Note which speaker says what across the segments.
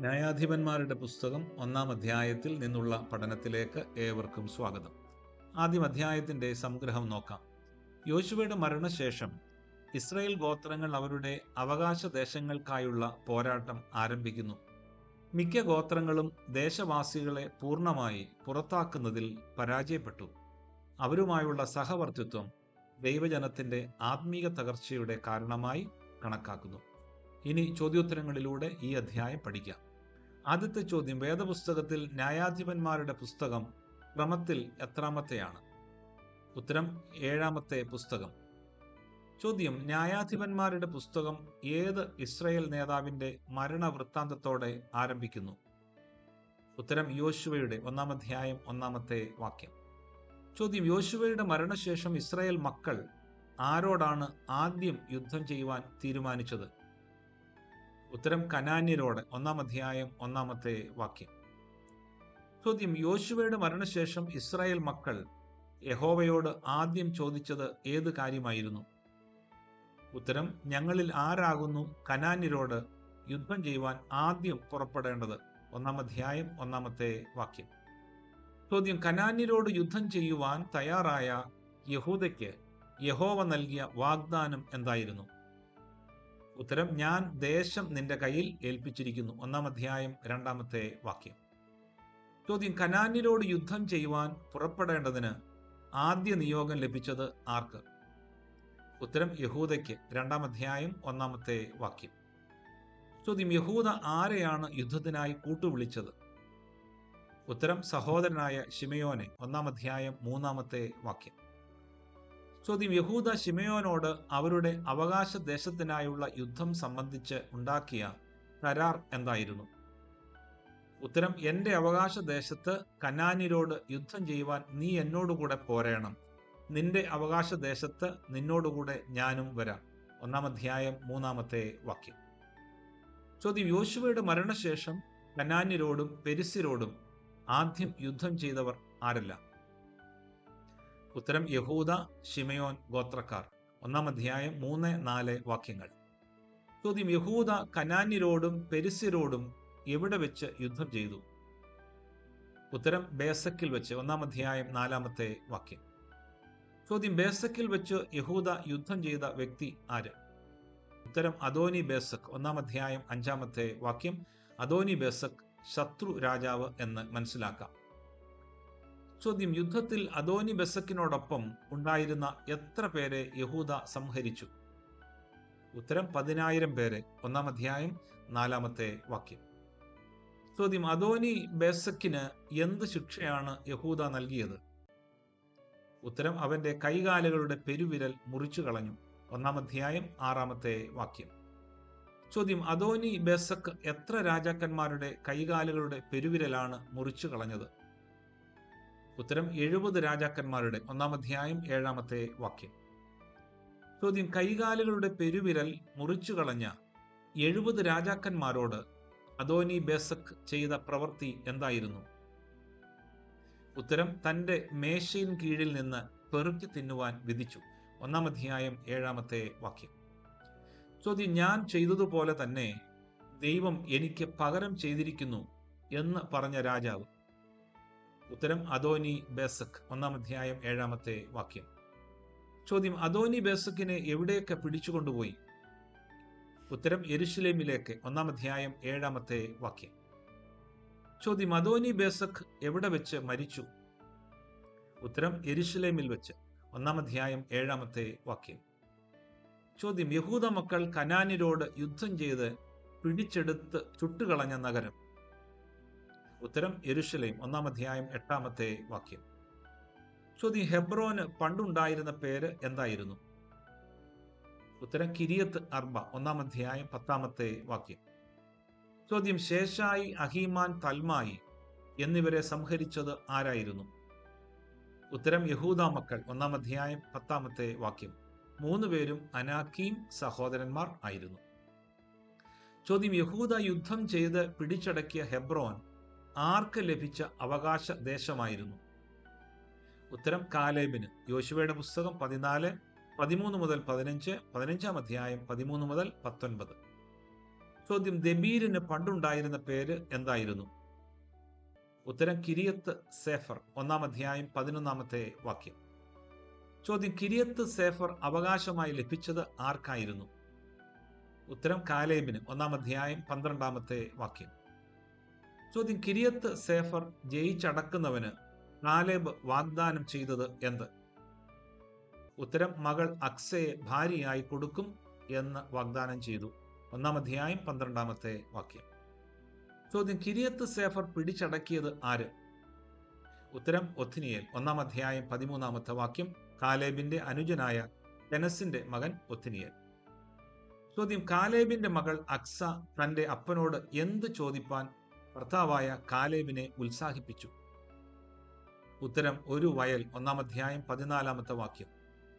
Speaker 1: ന്യായാധിപന്മാരുടെ പുസ്തകം ഒന്നാം അധ്യായത്തിൽ നിന്നുള്ള പഠനത്തിലേക്ക് ഏവർക്കും സ്വാഗതം. ആദ്യം അധ്യായത്തിന്റെ സംഗ്രഹം നോക്കാം. യോശുവയുടെ മരണശേഷം ഇസ്രയേൽ ഗോത്രങ്ങൾ അവരുടെ അവകാശ ദേശങ്ങൾക്കായുള്ള പോരാട്ടം ആരംഭിക്കുന്നു. മിക്ക ഗോത്രങ്ങളും ദേശവാസികളെ പൂർണമായി പുറത്താക്കുന്നതിൽ പരാജയപ്പെട്ടു. അവരുമായുള്ള സഹവർത്തിത്വം ദൈവജനത്തിന്റെ ആത്മീക തകർച്ചയുടെ കാരണമായി കണക്കാക്കുന്നു. ഇനി ചോദ്യോത്തരങ്ങളിലൂടെ ഈ അധ്യായം പഠിക്കാം. ആദ്യത്തെ ചോദ്യം വേദപുസ്തകത്തിൽ ന്യായാധിപന്മാരുടെ പുസ്തകം ക്രമത്തിൽ എത്രാമത്തെയാണ്? ഉത്തരം ഏഴാമത്തെ പുസ്തകം. ചോദ്യം ന്യായാധിപന്മാരുടെ പുസ്തകം ഏത് ഇസ്രയേൽ നേതാവിന്റെ മരണ വൃത്താന്തത്തോടെ ആരംഭിക്കുന്നു? ഉത്തരം യോശുവയുടെ ഒന്നാം അധ്യായം ഒന്നാമത്തെ വാക്യം. ചോദ്യം യോശുവയുടെ മരണശേഷം ഇസ്രയേൽ മക്കൾ ആരോടാണ് ആദ്യം യുദ്ധം ചെയ്യുവാൻ തീരുമാനിച്ചത്? ഉത്തരം കനാന്യരോട് ഒന്നാം അധ്യായം ഒന്നാമത്തെ വാക്യം. ചോദ്യം യോശുവയുടെ മരണശേഷം ഇസ്രായേൽ മക്കൾ യഹോവയോട് ആദ്യം ചോദിച്ചത് ഏത് കാര്യമായിരുന്നു? ഉത്തരം ഞങ്ങളിൽ ആരാകുന്നു കനാന്യരോട് യുദ്ധം ചെയ്യുവാൻ ആദ്യം പുറപ്പെടേണ്ടത്? ഒന്നാം അധ്യായം ഒന്നാമത്തെ വാക്യം. ചോദ്യം കനാന്യരോട് യുദ്ധം ചെയ്യുവാൻ തയ്യാറായ യഹൂദയ്ക്ക് യഹോവ നൽകിയ വാഗ്ദാനം എന്തായിരുന്നു? ഉത്തരം ഞാൻ ദേശം നിന്റെ കയ്യിൽ ഏൽപ്പിച്ചിരിക്കുന്നു. ഒന്നാം അധ്യായം രണ്ടാമത്തെ വാക്യം. ചോദ്യം കനാന്യരോട് യുദ്ധം ചെയ്യുവാൻ പുറപ്പെടേണ്ടതിന് ആദ്യ നിയോഗം ലഭിച്ചത് ആർക്ക്? ഉത്തരം യഹൂദയ്ക്ക്. രണ്ടാം അധ്യായം ഒന്നാമത്തെ വാക്യം. ചോദ്യം യഹൂദ ആരെയാണ് യുദ്ധത്തിനായി കൂട്ടുവിളിച്ചത്? ഉത്തരം സഹോദരനായ ഷിമയോനെ ഒന്നാം അധ്യായം മൂന്നാമത്തെ വാക്യം. ചോദ്യം യഹൂദ ഷിമയോനോട് അവരുടെ അവകാശ ദേശത്തിനായുള്ള യുദ്ധം സംബന്ധിച്ച് ഉണ്ടാക്കിയ കരാർ എന്തായിരുന്നു? ഉത്തരം എന്റെ അവകാശ ദേശത്ത് കനാനിരോട് യുദ്ധം ചെയ്യുവാൻ നീ എന്നോടുകൂടെ പോരേണം. നിന്റെ അവകാശ ദേശത്ത് നിന്നോടുകൂടെ ഞാനും വരാം. ഒന്നാം അധ്യായം മൂന്നാമത്തെ വാക്യം. ചോദ്യം യോശുവയുടെ മരണശേഷം കനാന്യരോടും പെരിസിരോടും ആദ്യം യുദ്ധം ചെയ്തവർ ആരല്ല? ഉത്തരം യഹൂദ ഷിമയോൻ ഗോത്രക്കാർ. ഒന്നാം അധ്യായം മൂന്ന് നാല് വാക്യങ്ങൾ. ചോദ്യം യഹൂദ കനാന്യരോടും പെരിസ്യരോടും എവിടെ വെച്ച് യുദ്ധം ചെയ്തു? ഉത്തരം ബേസക്കിൽ വെച്ച്. ഒന്നാം അധ്യായം നാലാമത്തെ വാക്യം. ചോദ്യം ബേസക്കിൽ വെച്ച് യഹൂദ യുദ്ധം ചെയ്ത വ്യക്തി ആര്? ഉത്തരം അദോനി ബേസക്. ഒന്നാം അധ്യായം അഞ്ചാമത്തെ വാക്യം. അദോനി ബേസക് ശത്രു രാജാവ് എന്ന് മനസ്സിലാക്കാം. ചോദ്യം യുദ്ധത്തിൽ അദോനി ബെസക്കിനോടൊപ്പം ഉണ്ടായിരുന്ന എത്ര പേരെ യഹൂദ സംഹരിച്ചു? ഉത്തരം പതിനായിരം പേരെ. ഒന്നാം അധ്യായം നാലാമത്തെ വാക്യം. ചോദ്യം അദോനി ബേസക്കിന് എന്ത് ശിക്ഷയാണ് യഹൂദ നൽകിയത്? ഉത്തരം അവന്റെ കൈകാലുകളുടെ പെരുവിരൽ മുറിച്ചു കളഞ്ഞു. ഒന്നാം അധ്യായം ആറാമത്തെ വാക്യം. ചോദ്യം അദോനി ബേസക്ക് എത്ര രാജാക്കന്മാരുടെ കൈകാലുകളുടെ പെരുവിരലാണ് മുറിച്ചു കളഞ്ഞത്? ഉത്തരം എഴുപത് രാജാക്കന്മാരുടെ ഒന്നാം അധ്യായം ഏഴാമത്തെ വാക്യം. ചോദ്യം കൈകാലുകളുടെ പെരുവിരൽ മുറിച്ചു കളഞ്ഞ എഴുപത് രാജാക്കന്മാരോട് അദോനി ബേസക് ചെയ്ത പ്രവൃത്തി എന്തായിരുന്നു? ഉത്തരം തന്റെ മേശയിൻ കീഴിൽ നിന്ന് പെറുക്കി തിന്നുവാൻ വിധിച്ചു. ഒന്നാം അധ്യായം ഏഴാമത്തെ വാക്യം. ചോദ്യം ഞാൻ ചെയ്തതുപോലെ തന്നെ ദൈവം എനിക്ക് പകരം ചെയ്തിരിക്കുന്നു എന്ന് പറഞ്ഞ രാജാവ് ഉത്തരം അദോനി ബേസക് ഒന്നാം അധ്യായം ഏഴാമത്തെ വാക്യം. ചോദ്യം അദോനി ബേസക്കിനെ എവിടെയൊക്കെ പിടിച്ചുകൊണ്ടുപോയി ഉത്തരം എരുഷലേമിലേക്ക് ഒന്നാം അധ്യായം ഏഴാമത്തെ വാക്യം. ചോദ്യം അദോനി ബേസക് എവിടെ വെച്ച് മരിച്ചു? ഉത്തരം എരുഷലേമിൽ വെച്ച് ഒന്നാം അധ്യായം ഏഴാമത്തെ വാക്യം. ചോദ്യം യഹൂദ മക്കൾ കനാനിരോട് യുദ്ധം ചെയ്ത് പിടിച്ചെടുത്ത് ചുട്ടുകളഞ്ഞ നഗരം. ഉത്തരം എരുഷലേം ഒന്നാം അധ്യായം എട്ടാമത്തെ വാക്യം. ചോദ്യം ഹെബ്രോന് പണ്ടുണ്ടായിരുന്ന പേര് എന്തായിരുന്നു? ഉത്തരം കിരിയത്ത് അർബ ഒന്നാം അധ്യായം പത്താമത്തെ വാക്യം. ചോദ്യം ശേഷായി അഹീമാൻ തൽമായി എന്നിവരെ സംഹരിച്ചത് ആരായിരുന്നു? ഉത്തരം യഹൂദ മക്കൾ ഒന്നാം അധ്യായം പത്താമത്തെ വാക്യം. മൂന്ന് പേരും അനാക്കീം സഹോദരന്മാർ ആയിരുന്നു. ചോദ്യം യഹൂദ യുദ്ധം ചെയ്ത് പിടിച്ചടക്കിയ ഹെബ്രോൻ ആർക്ക് ലഭിച്ച അവകാശ ദേശമായിരുന്നു? ഉത്തരം കാലേബിന്. യോശുവയുടെ പുസ്തകം പതിനാല് പതിമൂന്ന് മുതൽ പതിനഞ്ച് പതിനഞ്ചാം അധ്യായം പതിമൂന്ന് മുതൽ പത്തൊൻപത്. ചോദ്യം ദബീരിന് പണ്ടുണ്ടായിരുന്ന പേര് എന്തായിരുന്നു? ഉത്തരം കിരിയത്ത് സേഫർ. ഒന്നാം അധ്യായം പതിനൊന്നാമത്തെ വാക്യം. ചോദ്യം കിരിയത്ത് സേഫർ അവകാശമായി ലഭിച്ചത് ആർക്കായിരുന്നു? ഉത്തരം കാലേബിന്. ഒന്നാം അധ്യായം പന്ത്രണ്ടാമത്തെ വാക്യം. ചോദ്യം കിരിയത്ത് സേഫർ ജയിച്ചടക്കുന്നവന് കാലേബ് വാഗ്ദാനം ചെയ്തത് എന്ത്? ഉത്തരം മകൾ അക്സയെ ഭാര്യയായി കൊടുക്കും എന്ന് വാഗ്ദാനം ചെയ്തു. ഒന്നാം അധ്യായം പന്ത്രണ്ടാമത്തെ വാക്യം. ചോദ്യം കിരിയത്ത് സേഫർ പിടിച്ചടക്കിയത് ആര്? ഉത്തരം ഒത്തിനിയേൽ ഒന്നാം അധ്യായം പതിമൂന്നാമത്തെ വാക്യം. കാലേബിന്റെ അനുജനായ ടെനസിന്റെ മകൻ ഒത്തിനിയേൽ ചോദ്യം കാലേബിന്റെ മകൾ അക്സ തന്റെ അപ്പനോട് എന്ത് ചോദിപ്പാൻ ഭർത്താവായ കാലേബിനെ ഉത്സാഹിപ്പിച്ചു. ഉത്തരം ഒരു വയൽ ഒന്നാം അധ്യായം പതിനാലാമത്തെ വാക്യം.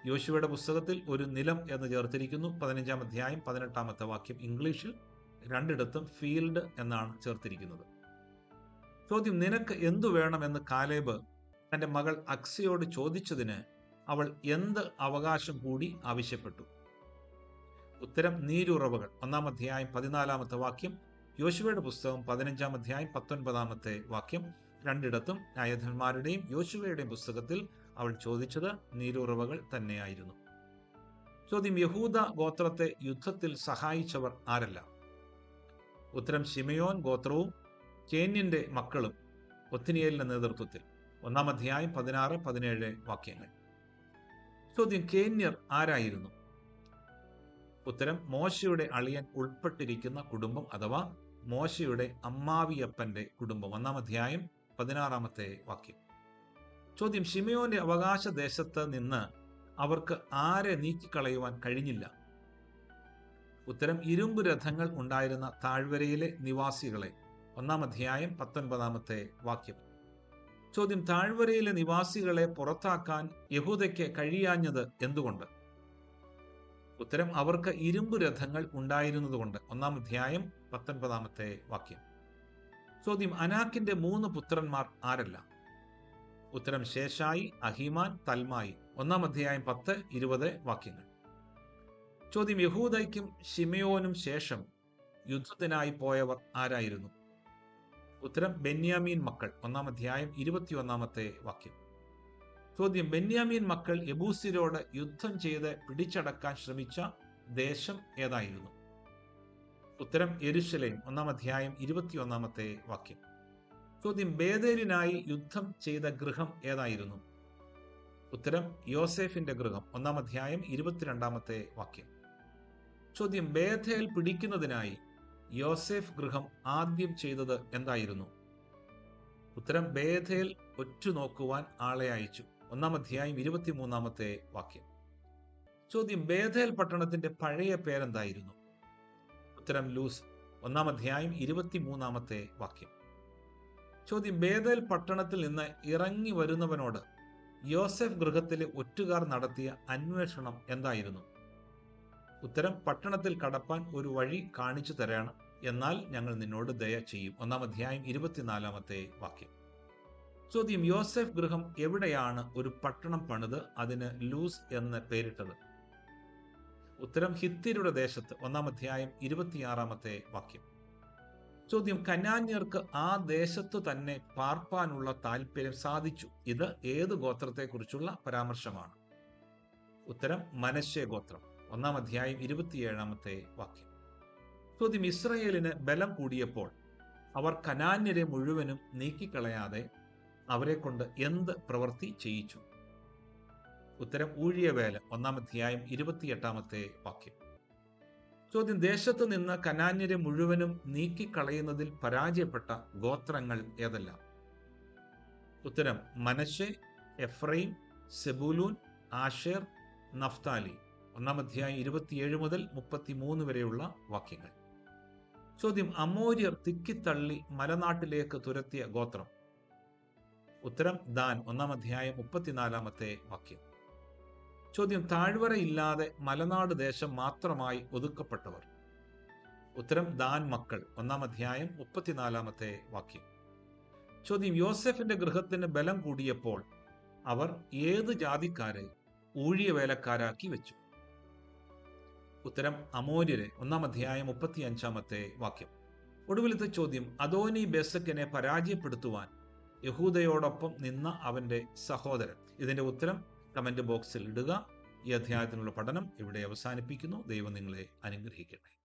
Speaker 1: യോശുവയുടെ പുസ്തകത്തിൽ ഒരു നിലം എന്ന് ചേർത്തിരിക്കുന്നു. പതിനഞ്ചാം അധ്യായം പതിനെട്ടാമത്തെ വാക്യം. ഇംഗ്ലീഷിൽ രണ്ടിടത്തും ഫീൽഡ് എന്നാണ് ചേർത്തിരിക്കുന്നത്. ചോദ്യം നിനക്ക് എന്തു വേണമെന്ന് കാലേബ് തന്റെ മകൾ അക്സയോട് ചോദിച്ചതിന് അവൾ എന്ത് അവകാശം കൂടി ആവശ്യപ്പെട്ടു? ഉത്തരം നീരുറവകൾ. ഒന്നാം അധ്യായം പതിനാലാമത്തെ വാക്യം. യോശുവയുടെ പുസ്തകം പതിനഞ്ചാം അധ്യായം പത്തൊൻപതാമത്തെ വാക്യം. രണ്ടിടത്തും ന്യായാധിപന്മാരുടെയും യോശുവയുടെയും പുസ്തകത്തിൽ അവൾ ചോദിച്ചത് നീരുറവകൾ തന്നെയായിരുന്നു. ചോദ്യം യഹൂദ ഗോത്രത്തെ യുദ്ധത്തിൽ സഹായിച്ചവർ ആരല്ല? ഉത്തരം ഷിമയോൻ ഗോത്രവും കേന്യന്റെ മക്കളും ഒത്തിനിയലിന്റെ നേതൃത്വത്തിൽ. ഒന്നാം അധ്യായം പതിനാറ് പതിനേഴ് വാക്യങ്ങൾ. ചോദ്യം കേന്യർ ആരായിരുന്നു? ഉത്തരം മോശയുടെ അളിയൻ ഉൾപ്പെട്ടിരിക്കുന്ന കുടുംബം അഥവാ മോശയുടെ അമ്മാവിയപ്പന്റെ കുടുംബം. ഒന്നാം അധ്യായം പതിനാറാമത്തെ വാക്യം. ചോദ്യം ഷിമയോന്റെ അവകാശ ദേശത്ത് നിന്ന് അവർക്ക് ആരെ നീക്കിക്കളയുവാൻ കഴിഞ്ഞില്ല? ഉത്തരം ഇരുമ്പ് രഥങ്ങൾ ഉണ്ടായിരുന്ന താഴ്വരയിലെ നിവാസികളെ. ഒന്നാം അധ്യായം പത്തൊൻപതാമത്തെ വാക്യം. ചോദ്യം താഴ്വരയിലെ നിവാസികളെ പുറത്താക്കാൻ യഹൂദയ്ക്ക് കഴിയാഞ്ഞത് എന്തുകൊണ്ട്? ഉത്തരം അവർക്ക് ഇരുമ്പ് രഥങ്ങൾ ഉണ്ടായിരുന്നതുകൊണ്ട് ഒന്നാം അധ്യായം പത്തൊൻപതാമത്തെ വാക്യം. ചോദ്യം അനാക്കിന്റെ മൂന്ന് പുത്രന്മാർ ആരല്ല? ഉത്തരം ശേഷായി അഹിമാൻ തൽമായി. ഒന്നാം അധ്യായം പത്ത് ഇരുപത് വാക്യങ്ങൾ. ചോദ്യം യഹൂദയ്ക്കും ഷിമയോനും ശേഷം യുദ്ധത്തിനായി പോയവർ ആരായിരുന്നു? ഉത്തരം ബെന്യാമീൻ മക്കൾ. ഒന്നാം അധ്യായം ഇരുപത്തിയൊന്നാമത്തെ വാക്യം. ചോദ്യം ബെന്യാമീൻ മക്കൾ യബൂസിരോട് യുദ്ധം ചെയ്ത് പിടിച്ചടക്കാൻ ശ്രമിച്ച ദേശം ഏതായിരുന്നു? ഉത്തരം എരുശലേം ഒന്നാം അധ്യായം ഇരുപത്തിയൊന്നാമത്തെ വാക്യം. ചോദ്യം ബേദേലിനായി യുദ്ധം ചെയ്ത ഗൃഹം ഏതായിരുന്നു? ഉത്തരം യോസെഫിന്റെ ഗൃഹം. ഒന്നാം അധ്യായം ഇരുപത്തിരണ്ടാമത്തെ വാക്യം. ചോദ്യം ബേഥേൽ പിടിക്കുന്നതിനായി യോസെഫ് ഗൃഹം ആദ്യം ചെയ്തത് എന്തായിരുന്നു? ഉത്തരം ബേഥേൽ ഒറ്റുനോക്കുവാൻ ആളെ അയച്ചു. ഒന്നാം അധ്യായം ഇരുപത്തിമൂന്നാമത്തെ വാക്യം. ചോദ്യം ബേധേൽ പട്ടണത്തിന്റെ പഴയ പേരെന്തായിരുന്നു? ഉത്തരം ലൂസ് ഒന്നാം അധ്യായം ഇരുപത്തിമൂന്നാമത്തെ വാക്യം. ചോദ്യം ബേഥേൽ പട്ടണത്തിൽ നിന്ന് ഇറങ്ങി വരുന്നവനോട് യോസെഫ് ഗൃഹത്തിലെ ഒറ്റുകാർ നടത്തിയ അന്വേഷണം എന്തായിരുന്നു? ഉത്തരം പട്ടണത്തിൽ കടപ്പാൻ ഒരു വഴി കാണിച്ചു തരണം എന്നാൽ ഞങ്ങൾ നിന്നോട് ദയ ചെയ്യും. ഒന്നാം അധ്യായം ഇരുപത്തിനാലാമത്തെ വാക്യം. ചോദ്യം യോസെഫ് ഗൃഹം എവിടെയാണ് ഒരു പട്ടണം പണിത് അതിന് ലൂസ് എന്ന് പേരിട്ടത്? ഉത്തരം ഹിത്തിരുടെ ദേശത്ത് ഒന്നാം അധ്യായം ഇരുപത്തിയാറാമത്തെ വാക്യം. ചോദ്യം കന്യാന്യർക്ക് ആ ദേശത്തു തന്നെ പാർപ്പാനുള്ള താല്പര്യം സാധിച്ചു. ഇത് ഏത് ഗോത്രത്തെക്കുറിച്ചുള്ള പരാമർശമാണ്? ഉത്തരം മനശ്ശേ ഗോത്രം. ഒന്നാം അധ്യായം ഇരുപത്തിയേഴാമത്തെ വാക്യം. ചോദ്യം ഇസ്രയേലിന് ബലം കൂടിയപ്പോൾ അവർ കനാന്യരെ മുഴുവനും നീക്കിക്കളയാതെ അവരെ കൊണ്ട് എന്ത് പ്രവൃത്തി ചെയ്യിച്ചു? ഉത്തരം ഊഴിയവേല ഒന്നാം അധ്യായം ഇരുപത്തിയെട്ടാമത്തെ വാക്യം. ചോദ്യം ദേശത്തു നിന്ന് കനാന്യരെ മുഴുവനും നീക്കിക്കളയുന്നതിൽ പരാജയപ്പെട്ട ഗോത്രങ്ങൾ ഏതെല്ലാം? ഉത്തരം Manasseh Ephraim Zebulun Asher Naphtali. ഒന്നാം അധ്യായം ഇരുപത്തിയേഴ് മുതൽ മുപ്പത്തിമൂന്ന് വരെയുള്ള വാക്യങ്ങൾ. ചോദ്യം അമോര്യർ തിക്കിത്തള്ളി മലനാട്ടിലേക്ക് തുരത്തിയ ഗോത്രം. ഉത്തരം ദാൻ ഒന്നാം അധ്യായം മുപ്പത്തിനാലാമത്തെ വാക്യം. ചോദ്യം താഴ്വരയില്ലാതെ മലനാട് ദേശം മാത്രമായി ഒതുക്കപ്പെട്ടവർ. ഉത്തരം ദാൻ മക്കൾ ഒന്നാം അധ്യായം മുപ്പത്തിനാലാമത്തെ വാക്യം. ചോദ്യം യോസെഫിന്റെ ഗൃഹത്തിന് ബലം കൂടിയപ്പോൾ അവർ ഏത് ജാതിക്കാരെ ഊഴിയ വേലക്കാരാക്കി വെച്ചു? ഉത്തരം അമോര്യരെ ഒന്നാം അധ്യായം മുപ്പത്തി അഞ്ചാമത്തെ വാക്യം. ഒടുവിലത്തെ ചോദ്യം അതോനി ബെസക്കിനെ പരാജയപ്പെടുത്തുവാൻ യഹൂദയോടൊപ്പം നിന്ന അവന്റെ സഹോദരൻ. ഇതിന്റെ ഉത്തരം കമന്റ് ബോക്സിൽ ഇടുക. ഈ അധ്യായത്തിനുള്ള പഠനം ഇവിടെ അവസാനിപ്പിക്കുന്നു. ദൈവം നിങ്ങളെ അനുഗ്രഹിക്കട്ടെ.